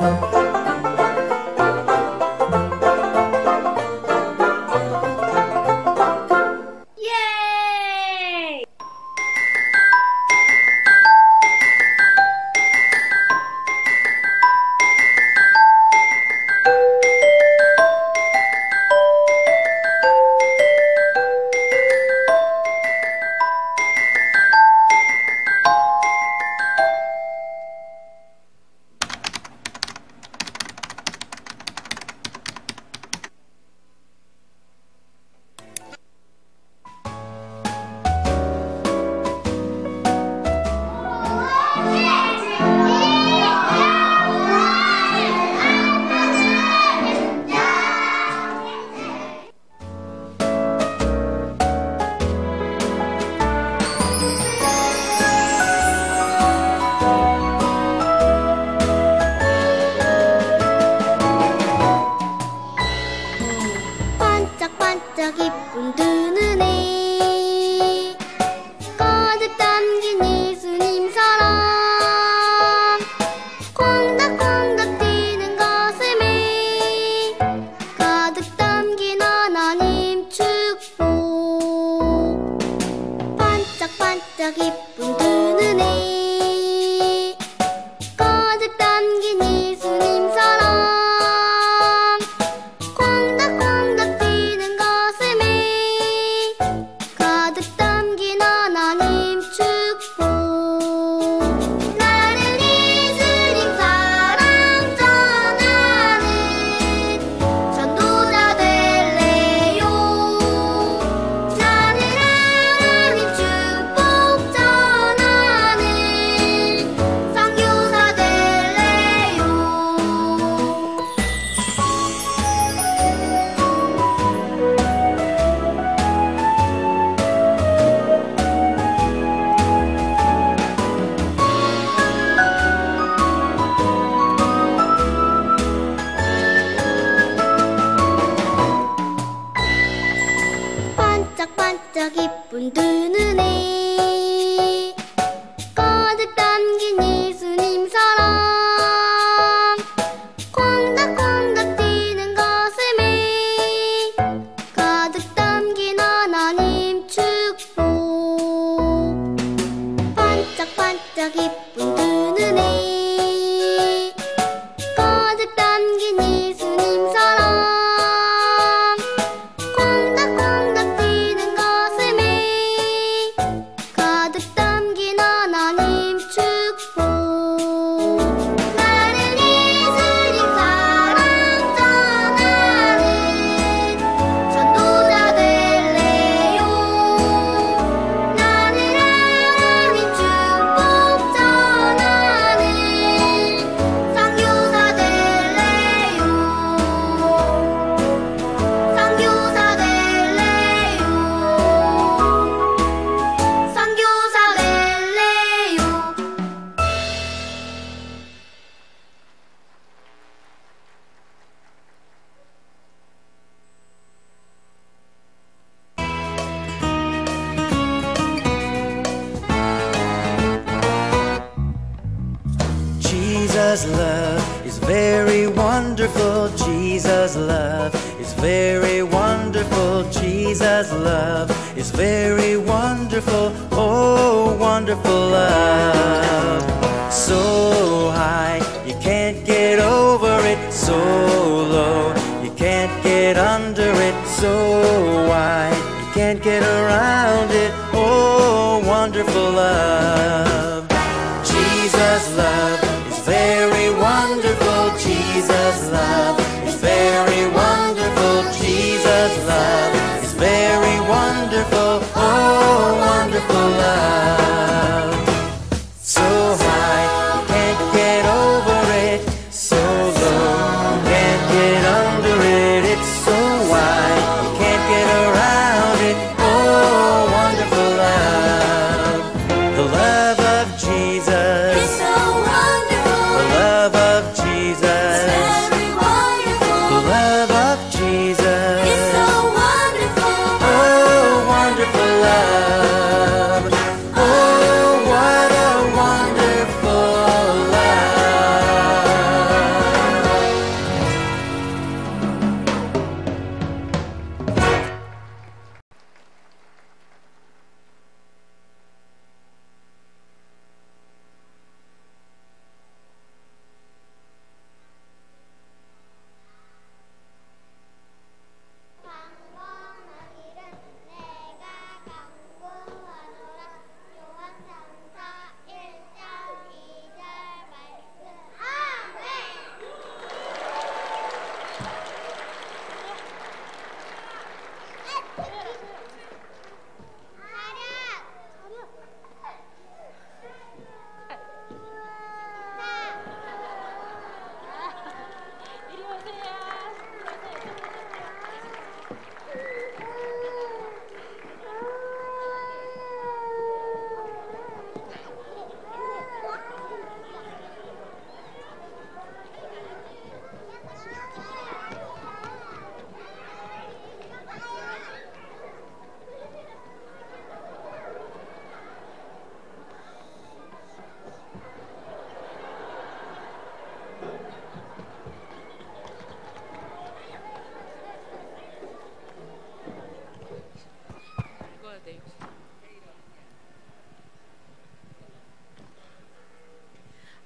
Música Jesus love is very wonderful. Jesus love is very wonderful. Jesus love is very wonderful. Oh, wonderful love. So high, you can't get over it. So low, you can't get under it. So wide, you can't get around it. Oh, wonderful love.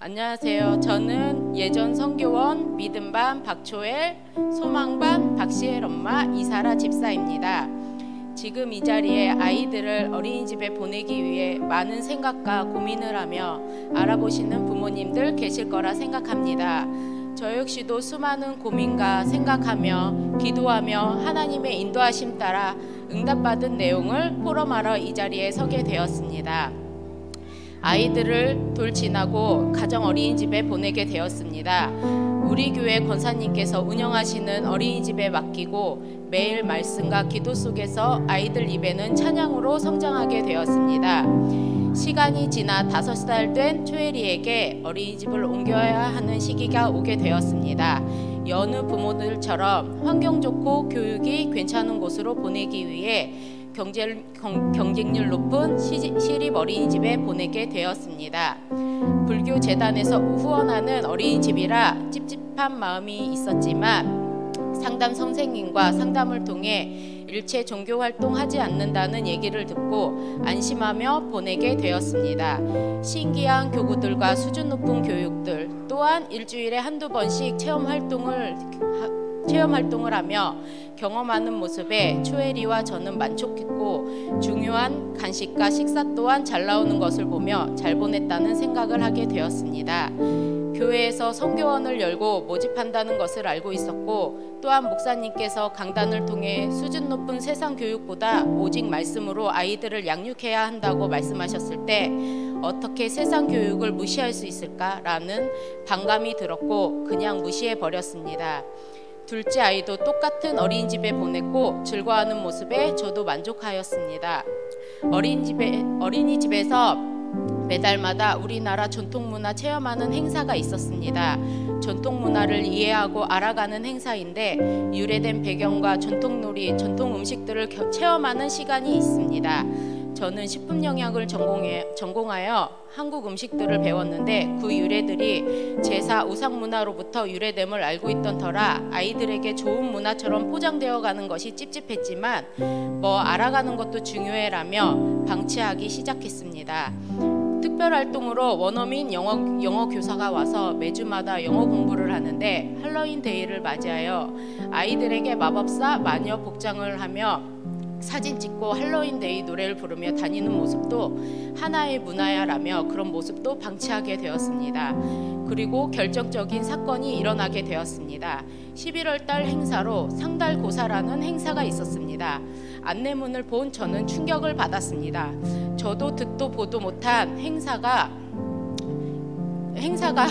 안녕하세요. 저는 예전 성교원 믿음반 박초엘, 소망반 박시엘 엄마 이사라 집사입니다. 지금 이 자리에 아이들을 어린이집에 보내기 위해 많은 생각과 고민을 하며 알아보시는 부모님들 계실 거라 생각합니다. 저 역시도 수많은 고민과 생각하며 기도하며 하나님의 인도하심 따라 응답받은 내용을 포럼하러 이 자리에 서게 되었습니다. 아이들을 돌지나고 가정 어린이집에 보내게 되었습니다. 우리 교회 권사님께서 운영하시는 어린이집에 맡기고 매일 말씀과 기도 속에서 아이들 입에는 찬양으로 성장하게 되었습니다. 시간이 지나 다섯 살 된 초혜리에게 어린이집을 옮겨야 하는 시기가 오게 되었습니다. 여느 부모들처럼 환경 좋고 교육이 괜찮은 곳으로 보내기 위해 경제, 경 쟁률 높은 시립 어린이집에 보내게 되었습니다. 불교 재단에서 후원하는 어린이집이라 찝찝한 마음이 있었지만 상담 선생님과 상담을 통해 일체 종교 활동하지 않는다는 얘기를 듣고 안심하며 보내게 되었습니다. 신기한 교구들과 수준 높은 교육들 또한 일주일에 한두 번씩 체험 활동을 체험 활동을 하며 경험하는 모습에 초혜리와 저는 만족했고 중요한 간식과 식사 또한 잘 나오는 것을 보며 잘 보냈다는 생각을 하게 되었습니다. 교회에서 성교원을 열고 모집한다는 것을 알고 있었고 또한 목사님께서 강단을 통해 수준 높은 세상 교육보다 오직 말씀으로 아이들을 양육해야 한다고 말씀하셨을 때 어떻게 세상 교육을 무시할 수 있을까라는 반감이 들었고 그냥 무시해 버렸습니다. 둘째 아이도 똑같은 어린이집에 보냈고 즐거워하는 모습에 저도 만족하였습니다. 어린이집에 어린이집에서 매달마다 우리나라 전통문화 체험하는 행사가 있었습니다. 전통문화를 이해하고 알아가는 행사인데 유래된 배경과 전통놀이, 전통 음식들을 체험하는 시간이 있습니다. 저는 식품 영양을 전공해, 전공하여 한국 음식들을 배웠는데 그 유래들이 제사 우상 문화로부터 유래됨을 알고 있던 터라 아이들에게 좋은 문화처럼 포장되어 가는 것이 찝찝했지만 뭐 알아가는 것도 중요해라며 방치하기 시작했습니다. 특별 활동으로 원어민 영어, 영어 교사가 와서 매주마다 영어 공부를 하는데 할로윈 데이를 맞이하여 아이들에게 마법사 마녀 복장을 하며 사진 찍고 할로윈데이 노래를 부르며 다니는 모습도 하나의 문화야라며 그런 모습도 방치하게 되었습니다. 그리고 결정적인 사건이 일어나게 되었습니다. 11월 달 행사로 상달고사라는 행사가 있었습니다. 안내문을 본 저는 충격을 받았습니다. 저도 듣도 보도 못한 행사가 행사가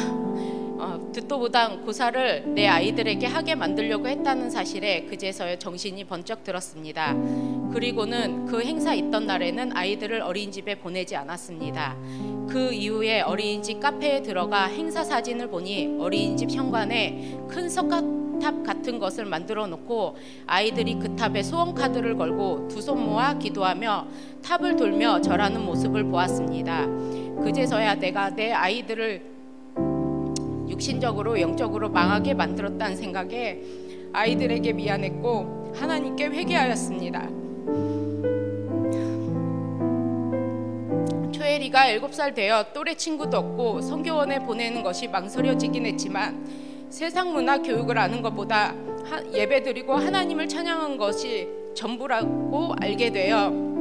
어, 듣도 보단 고사를 내 아이들에게 하게 만들려고 했다는 사실에 그제서야 정신이 번쩍 들었습니다. 그리고는 그 행사 있던 날에는 아이들을 어린이집에 보내지 않았습니다. 그 이후에 어린이집 카페에 들어가 행사 사진을 보니 어린이집 현관에 큰 석가탑 같은 것을 만들어 놓고 아이들이 그 탑에 소원 카드를 걸고 두 손 모아 기도하며 탑을 돌며 절하는 모습을 보았습니다. 그제서야 내가 내 아이들을 육신적으로 영적으로 망하게 만들었다는 생각에 아이들에게 미안했고 하나님께 회개하였습니다. 초엘이가 7살 되어 또래 친구도 없고 성교원에 보내는 것이 망설여지긴 했지만 세상 문화 교육을 아는 것보다 예배드리고 하나님을 찬양한 것이 전부라고 알게 되어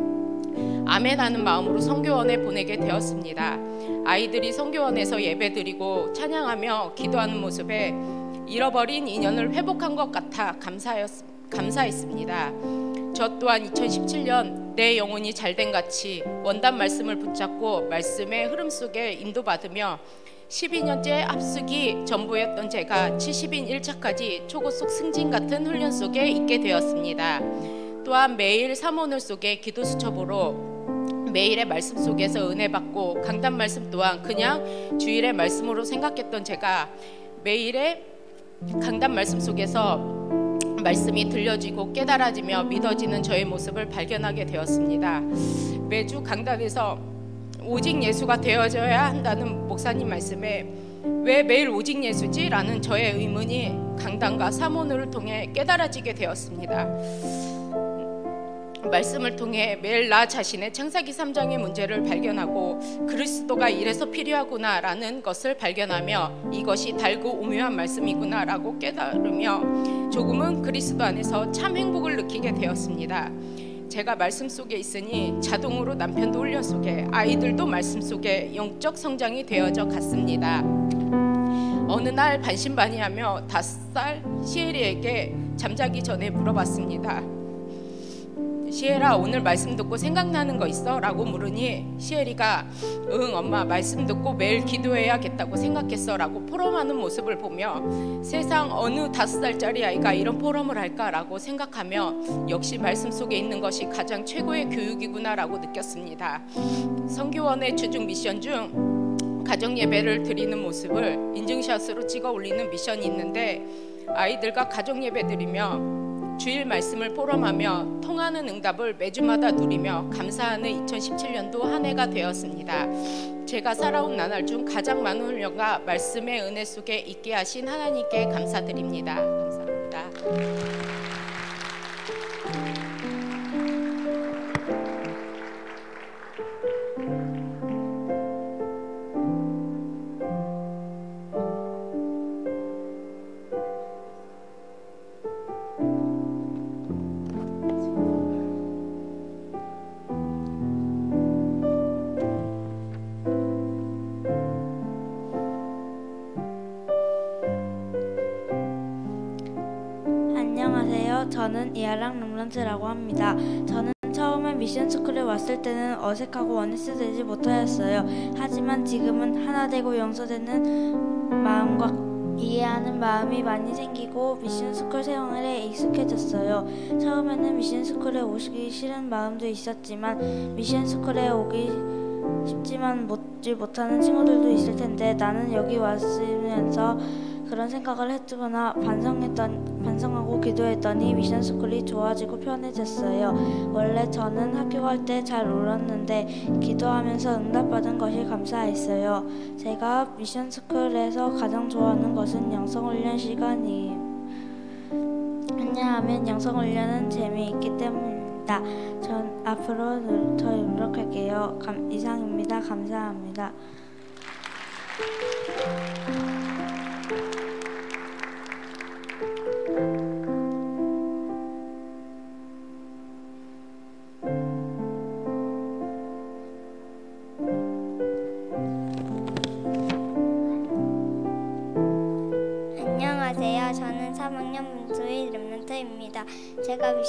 아멘하는 마음으로 성교원에 보내게 되었습니다. 아이들이 성교원에서 예배드리고 찬양하며 기도하는 모습에 잃어버린 인연을 회복한 것 같아 감사했습니다. 저 또한 2017년 내 영혼이 잘된 같이 원단 말씀을 붙잡고 말씀의 흐름 속에 인도받으며 12년째 앞서기 전부였던 제가 70인 1차까지 초고속 승진 같은 훈련 속에 있게 되었습니다. 또한 매일 사모늘 속에 기도 수첩으로 매일의 말씀 속에서 은혜 받고 강단 말씀 또한 그냥 주일의 말씀으로 생각했던 제가 매일의 강단 말씀 속에서 말씀이 들려지고 깨달아지며 믿어지는 저의 모습을 발견하게 되었습니다. 매주 강단에서 오직 예수가 되어져야 한다는 목사님 말씀에 왜 매일 오직 예수지? 라는 저의 의문이 강단과 사모를 통해 깨달아지게 되었습니다. 말씀을 통해 매일 나 자신의 창세기 3장의 문제를 발견하고 그리스도가 이래서 필요하구나라는 것을 발견하며 이것이 달고 오묘한 말씀이구나라고 깨달으며 조금은 그리스도 안에서 참 행복을 느끼게 되었습니다. 제가 말씀 속에 있으니 자동으로 남편도 훈련 속에 아이들도 말씀 속에 영적 성장이 되어져 갔습니다. 어느 날 반신반의하며 다섯 살 시에리에게 잠자기 전에 물어봤습니다. 시에라 오늘 말씀 듣고 생각나는 거 있어? 라고 물으니 시에리가 응 엄마 말씀 듣고 매일 기도해야겠다고 생각했어 라고 포럼하는 모습을 보며 세상 어느 다섯 살짜리 아이가 이런 포럼을 할까 라고 생각하며 역시 말씀 속에 있는 것이 가장 최고의 교육이구나 라고 느꼈습니다 성교원의 주중 미션 중 가정 예배를 드리는 모습을 인증샷으로 찍어 올리는 미션이 있는데 아이들과 가정 예배 드리며 주일 말씀을 포럼하며 통하는 응답을 매주마다 누리며 감사하는 2017년도 한 해가 되었습니다. 제가 살아온 나날 중 가장 많은 훈련과 말씀의 은혜 속에 있게 하신 하나님께 감사드립니다. 감사합니다. 저는 이아랑 룸런트라고 합니다. 저는 처음에 미션 스쿨에 왔을 때는 어색하고 원리스되지 못하였어요. 하지만 지금은 하나 되고 용서되는 마음과 이해하는 마음이 많이 생기고 미션 스쿨 생활에 익숙해졌어요. 처음에는 미션 스쿨에 오기 싫은 마음도 있었지만 미션 스쿨에 오기 쉽지만 못지 못하는 친구들도 있을 텐데 나는 여기 왔으면서 그런 생각을 했거나 반성했던 반성하고 기도했더니 미션 스쿨이 좋아지고 편해졌어요. 원래 저는 학교 갈 때 잘 울었는데 기도하면서 응답받은 것이 감사했어요. 제가 미션 스쿨에서 가장 좋아하는 것은 영성훈련 시간이에요. 왜냐하면 영성훈련은 재미있기 때문입니다. 전 앞으로 더 노력할게요. 감, 이상입니다. 감사합니다.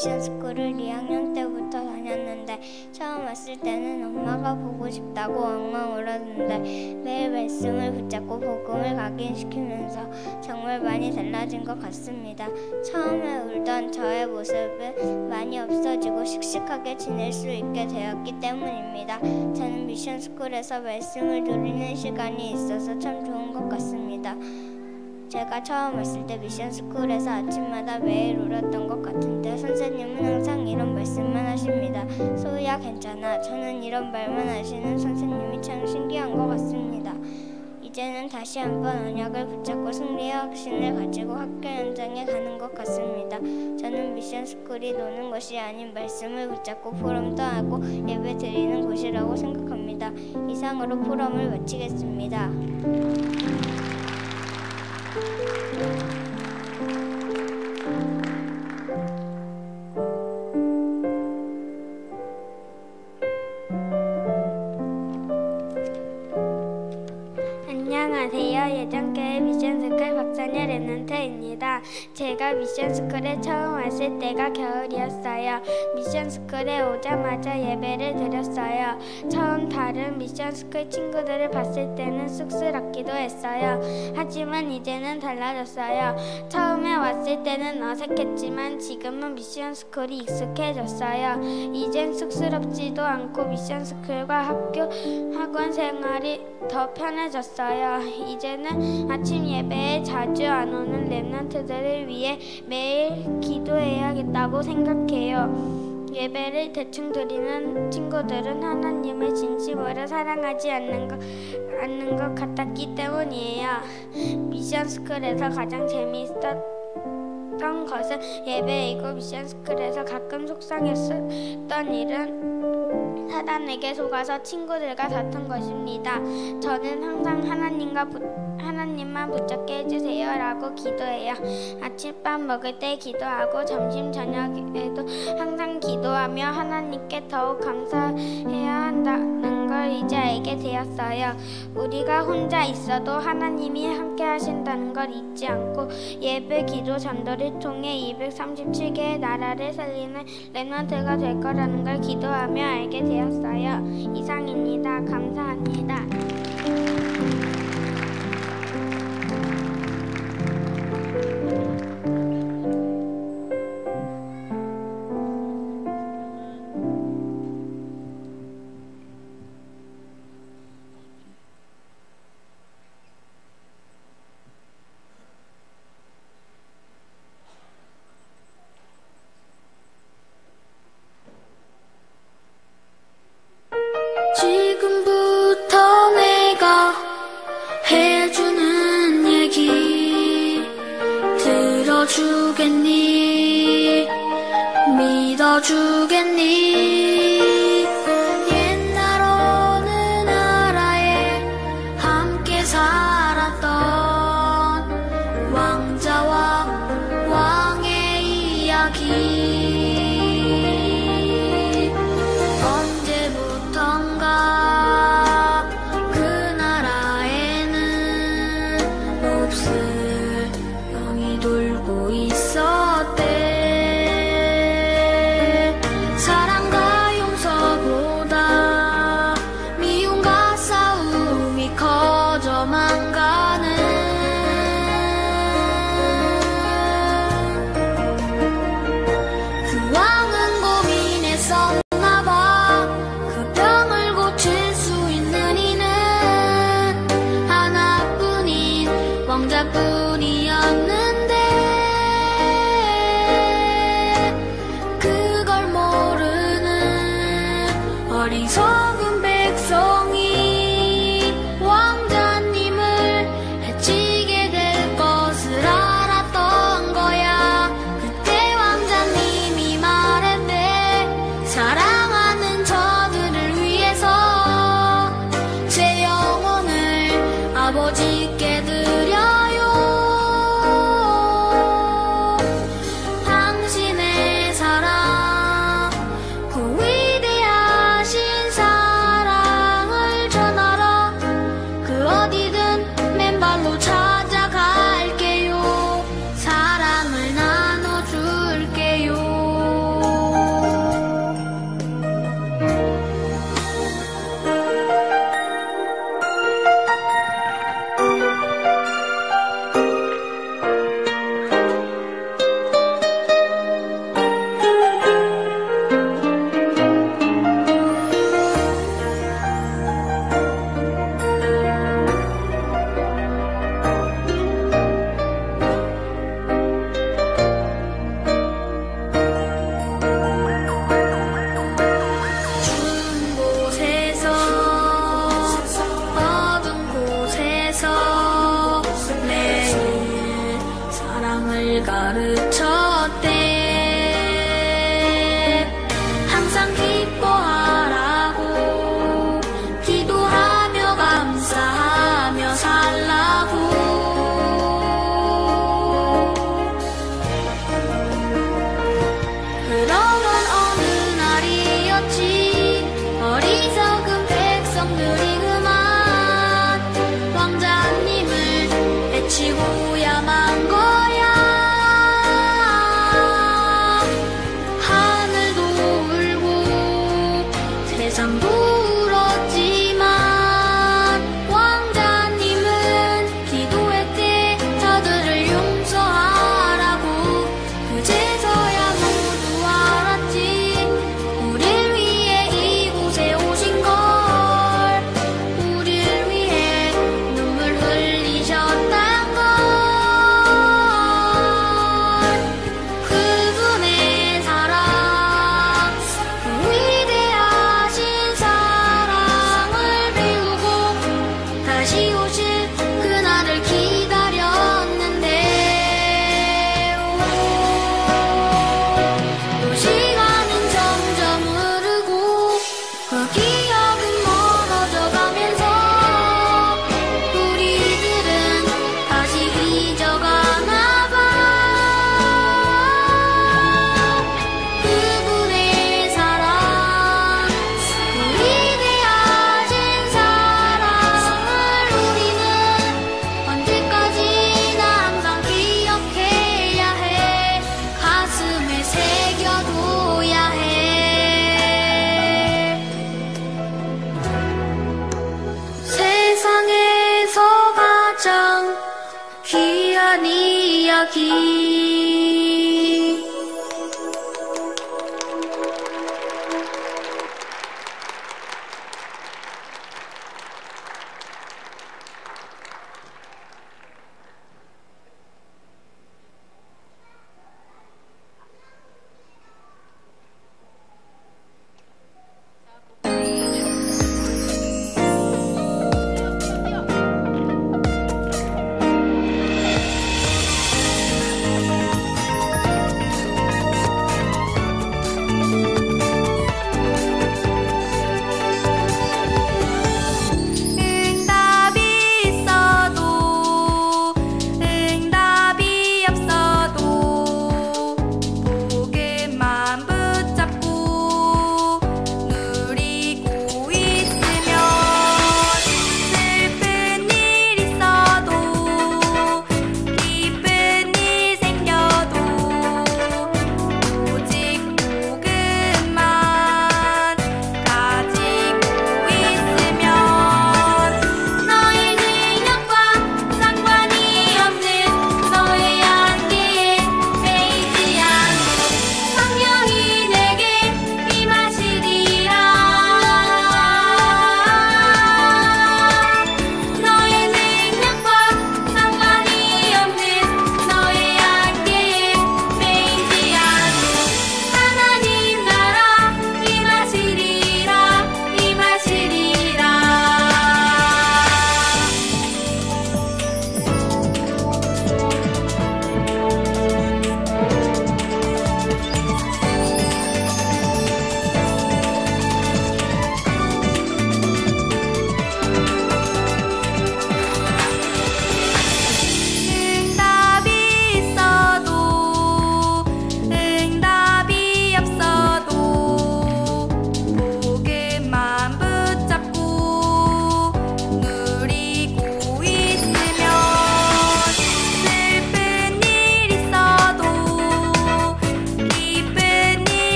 미션 스쿨을 2학년 때부터 다녔는데 처음 왔을 때는 엄마가 보고 싶다고 엉엉 울었는데 매일 말씀을 붙잡고 복음을 각인시키면서 정말 많이 달라진 것 같습니다. 처음에 울던 저의 모습은 많이 없어지고 씩씩하게 지낼 수 있게 되었기 때문입니다. 저는 미션 스쿨에서 말씀을 누리는 시간이 있어서 참 좋은 것 같습니다. 제가 처음 왔을 때 미션 스쿨에서 아침마다 매일 울었던 것 같은데 선생님은 항상 이런 말씀만 하십니다. 소희야 괜찮아. 저는 이런 말만 하시는 선생님이 참 신기한 것 같습니다. 이제는 다시 한번 언약을 붙잡고 승리의 확신을 가지고 학교 현장에 가는 것 같습니다. 저는 미션 스쿨이 노는 것이 아닌 말씀을 붙잡고 포럼도 하고 예배 드리는 곳이라고 생각합니다. 이상으로 포럼을 마치겠습니다. 미션 스쿨에 처음 왔을 때가 겨울이었어요. 미션 스쿨에 오자마자 예배를 드렸어요. 처음 다른 미션 스쿨 친구들을 봤을 때는 쑥스럽기도 했어요. 하지만 이제는 달라졌어요. 처음에 왔을 때는 어색했지만 지금은 미션 스쿨이 익숙해졌어요. 이젠 쑥스럽지도 않고 미션 스쿨과 학교 학원 생활이 더 편해졌어요. 이제는 아침 예배에 자주 안 오는 랩런트들을 위해 매일 기도해야겠다고 생각해요. 예배를 대충 드리는 친구들은 하나님을 진심으로 사랑하지 않는 것, 않는 것 같았기 때문이에요. 미션 스쿨에서 가장 재미있었던 것은 예배이고 미션 스쿨에서 가끔 속상했었던 일은 사단에게 속아서 친구들과 다툰 것입니다. 저는 항상 하나님과 부, 하나님만 붙잡게 해주세요라고 기도해요. 아침밥 먹을 때 기도하고 점심 저녁에도 항상 기도하며 하나님께 더욱 감사해야 한다는 걸 이제 알게 되었어요. 우리가 혼자 있어도 하나님이 함께 하신다는 걸 잊지 않고 예배, 기도, 전도를 통해 237개의 나라를 살리는 랩런트가 될 거라는 걸 기도하며 알게 되었어요. 이상입니다. 감사합니다. 믿어주겠니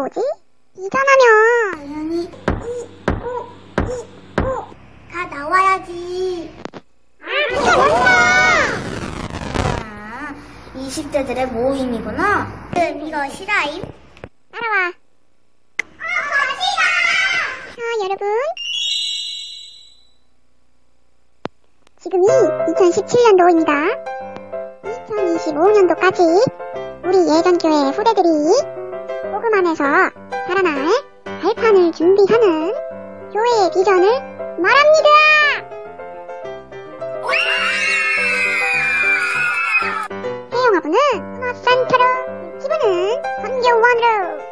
뭐지? 이잖아면. 당연히 이오이오가 나와야지. 아 잘한다! 아 20대들의 모임이구나. 응 이거 실화임? 따라와. 아 거시다 자 여러분. 지금이 2017년도입니다. 2025년도까지 우리 예전교회 후대들이 통해서 살아날 발판을 준비하는 교회의 비전을 말합니다! 해영아부는 산타로, 기부는 선교원으로